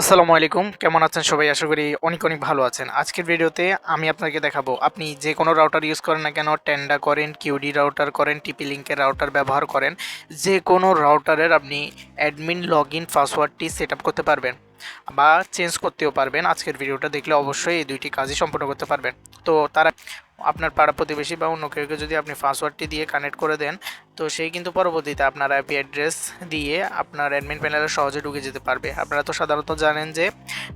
আসসালামু আলাইকুম। কেমন আছেন সবাই? আশা করি অনেক অনেক ভালো আছেন। আজকের ভিডিওতে আমি আপনাকে দেখাবো, আপনি যে কোনো রাউটার ইউজ করেন না কেন টেন্ডা করেন কিউডি রাউটার করেন টিপি লিঙ্কের রাউটার ব্যবহার করেন, যে কোনো রাউটারের আপনি অ্যাডমিন লগ ইন পাসওয়ার্ডটি সেট করতে পারবেন বা চেঞ্জ করতেও পারবেন। আজকের ভিডিওটা দেখলে অবশ্যই এই দুইটি কাজই সম্পূর্ণ করতে পারবেন। তো তারা আপনার পাড়া প্রতিবেশী বা অন্য কেউকে যদি আপনি পাসওয়ার্ডটি দিয়ে কানেক্ট করে দেন তো সেই কিন্তু পরবর্তীতে আপনার আইপি অ্যাড্রেস দিয়ে আপনার অ্যাডমিন প্যানেলে সহজে ঢুকে যেতে পারবে। আপনারা তো সাধারণত জানেন যে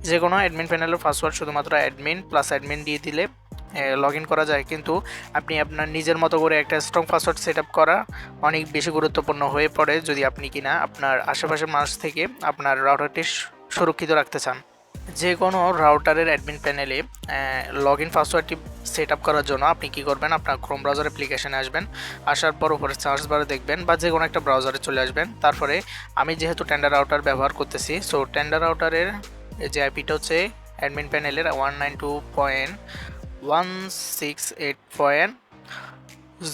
যে কোনো অ্যাডমিন প্যানেলের পাসওয়ার্ড শুধুমাত্র অ্যাডমিন প্লাস অ্যাডমিন দিয়ে দিলে লগ ইন করা যায়। কিন্তু আপনি আপনার নিজের মতো করে একটা স্ট্রং পাসওয়ার্ড সেট আপ করা অনেক বেশি গুরুত্বপূর্ণ হয়ে পড়ে যদি আপনি কিনা আপনার আশেপাশের মানুষ থেকে আপনার রাউটারটি সুরক্ষিত রাখতে চান। যে কোনো রাউটারের অ্যাডমিন প্যানেলে লগ ইন পাসওয়ার্ডটি সেট আপ করার জন্য আপনি কী করবেন? আপনার ক্রোম ব্রাউজার অ্যাপ্লিকেশনে আসবেন, আসার পর উপরে সার্চ বারে দেখবেন বা যে কোনো একটা ব্রাউজারে চলে আসবেন। তারপরে আমি যেহেতু টেন্ডার রাউটার ব্যবহার করতেছি সো টেন্ডার রাউটারের যে আইপিটা হচ্ছে অ্যাডমিন প্যানেলের one nine two point one six eight point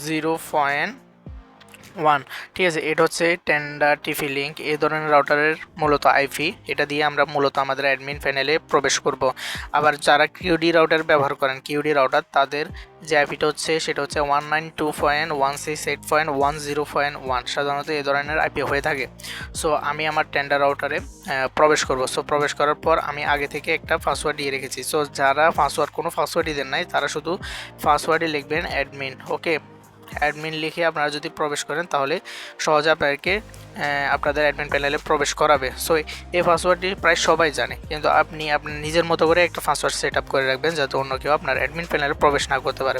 zero point one. ঠিক আছে, এটা হচ্ছে টেন্ডার টিফি লিঙ্ক এই ধরনের রাউটারের মূলত আইপি এটা দিয়ে আমরা মূলত আমাদের অ্যাডমিন প্যানেলে প্রবেশ করব। আবার যারা কিউডি রাউটার ব্যবহার করেন কিউডি রাউটার তাদের যে আইপিটা হচ্ছে, সেটা হচ্ছে one nine two point one six eight point one zero point one সাধারণত এই ধরনের আইপি হয়ে থাকে। সো আমি আমার টেন্ডার রাউটারে প্রবেশ করব। সো প্রবেশ করার পর আমি আগে থেকে একটা পাসওয়ার্ড দিয়ে রেখেছি। সো যারা পাসওয়ার্ড কোনো পাসওয়ার্ডই দেন নাই, তারা শুধু পাসওয়ার্ডই লিখবেন অ্যাডমিন ওকে অ্যাডমিন লিখে আপনারা যদি প্রবেশ করেন, তাহলে সহজে আপনাদেরকে আপনাদের অ্যাডমিন প্যানেলে প্রবেশ করাবে। সো এই পাসওয়ার্ডটি প্রায় সবাই জানে। কিন্তু আপনি আপনার নিজের মতো করে একটা পাসওয়ার্ড সেট আপ করে রাখবেন, যাতে অন্য কেউ আপনার অ্যাডমিন প্যানেলে প্রবেশ না করতে পারে।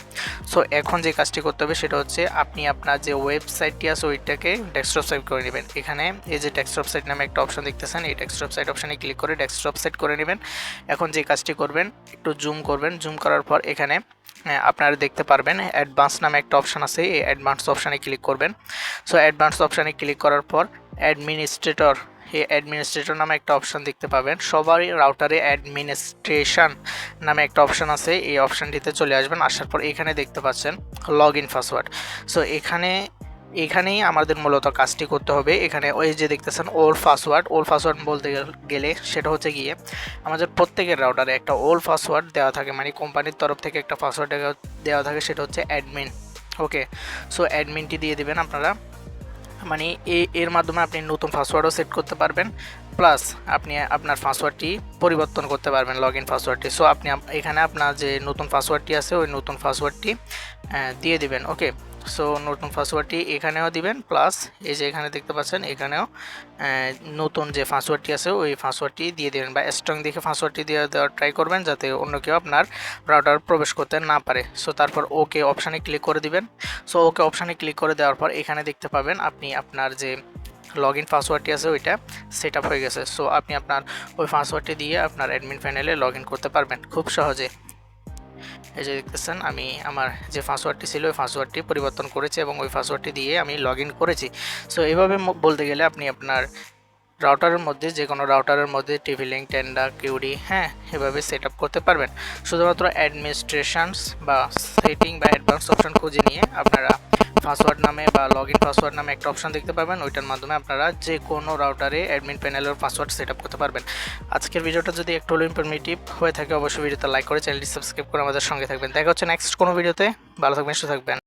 সো এখন যে কাজটি করতে হবে, সেটা হচ্ছে আপনি আপনার যে ওয়েবসাইটটি আছে, ওইটাকে ডেস্কটপ সাইট করে নেবেন। এখানে এই যে ডেস্কটপ সাইট নামে একটা অপশন দেখতেছেন, এই ডেস্কটপ সাইট অপশানে ক্লিক করে ডেস্কটপ সেট করে নেবেন। এখন যে কাজটি করবেন, একটু জুম করবেন। জুম করার পর এখানে আপনারা দেখতে পারবেন অ্যাডভান্স নামে একটা অপশান আছে, এই অ্যাডভান্স অপশানে ক্লিক করবেন। সো অ্যাডভান্স অপশানে ক্লিক করার পর অ্যাডমিনিস্ট্রেটর এই অ্যাডমিনিস্ট্রেটর নামে একটা অপশান দেখতে পাবেন। সবারই রাউটারে অ্যাডমিনিস্ট্রেশন নামে একটা অপশান আছে, এই অপশানটিতে চলে আসবেন। আসার পর এখানে দেখতে পাচ্ছেন লগ ইন পাসওয়ার্ড সো এখানে এখানেই আমাদের মূলত কাজটি করতে হবে। এখানে ওই যে দেখতেছেন ওল্ড পাসওয়ার্ড ওল্ড পাসওয়ার্ড বলতে গেলে সেটা হচ্ছে গিয়ে আমাদের প্রত্যেকের রাউটারে একটা ওল্ড পাসওয়ার্ড দেওয়া থাকে। মানে কোম্পানির তরফ থেকে একটা পাসওয়ার্ড দেওয়া থাকে, সেটা হচ্ছে অ্যাডমিন ওকে সো অ্যাডমিনটি দিয়ে দেবেন আপনারা। মানে এর মাধ্যমে আপনি নতুন পাসওয়ার্ডও সেট করতে পারবেন। প্লাস আপনি আপনার পাসওয়ার্ডটি পরিবর্তন করতে পারবেন লগ ইন পাসওয়ার্ডটি সো আপনি এখানে আপনার যে নতুন পাসওয়ার্ডটি আছে, ওই নতুন পাসওয়ার্ডটি দিয়ে দিবেন ওকে সো নতুন পাসওয়ার্ডটি এখানেও দিবেন প্লাস এই যে এখানে দেখতে পাচ্ছেন, এখানেও নতুন যে পাসওয়ার্ডটি আছে, ওই পাসওয়ার্ডটি দিয়ে দেবেন বা স্ট্রং দেখে পাসওয়ার্ডটি দিয়ে দেওয়ার ট্রাই করবেন যাতে অন্য কেউ আপনার রাউটার প্রবেশ করতে না পারে। সো তারপর ওকে অপশানে ক্লিক করে দিবেন। সো ওকে অপশানে ক্লিক করে দেওয়ার পর এখানে দেখতে পাবেন আপনি আপনার যে লগ ইন পাসওয়ার্ডটি আছে, ওইটা সেট আপ হয়ে গেছে। সো আপনি আপনার ওই পাসওয়ার্ডটি দিয়ে আপনার অ্যাডমিন প্যানেলে লগ ইন করতে পারবেন খুব সহজে। এই যে দেখতেছেন, আমি আমার যে পাসওয়ার্ডটি ছিল, ওই পাসওয়ার্ডটি পরিবর্তন করেছি এবং ওই পাসওয়ার্ডটি দিয়ে আমি লগ করেছি। সো এভাবে বলতে গেলে আপনি আপনার রাউটারের মধ্যে, যে কোনো রাউটারের মধ্যে টিভি লিঙ্ক টেন্ডা কিউডি হ্যাঁ এভাবে সেট করতে পারবেন। শুধুমাত্র অ্যাডমিনিস্ট্রেশনস বা সেটিং বা অ্যাডভান্স অপশন খুঁজে নিয়ে আপনারা পাসওয়ার্ড নামে বা লগ ইন পাসওয়ার্ড নামে একটা অপশন দেখতে পাবেন ওইটার মাধ্যমে আপনারা যে কোনো রাউটারে অ্যাডমিন প্যানেলের পাসওয়ার্ড সেট আপ করতে পারবেন। আজকের ভিডিওটা যদি একটু ইনফরমেটিভ হয়ে থাকে, অবশ্যই ভিডিওতে লাইক করে চ্যানেলটি সাবস্ক্রাইব করে আমাদের সঙ্গে থাকবেন। দেখা হচ্ছে নেক্সট কোনো ভিডিওতে ভালো থাকবেন, সুস্থ থাকবেন।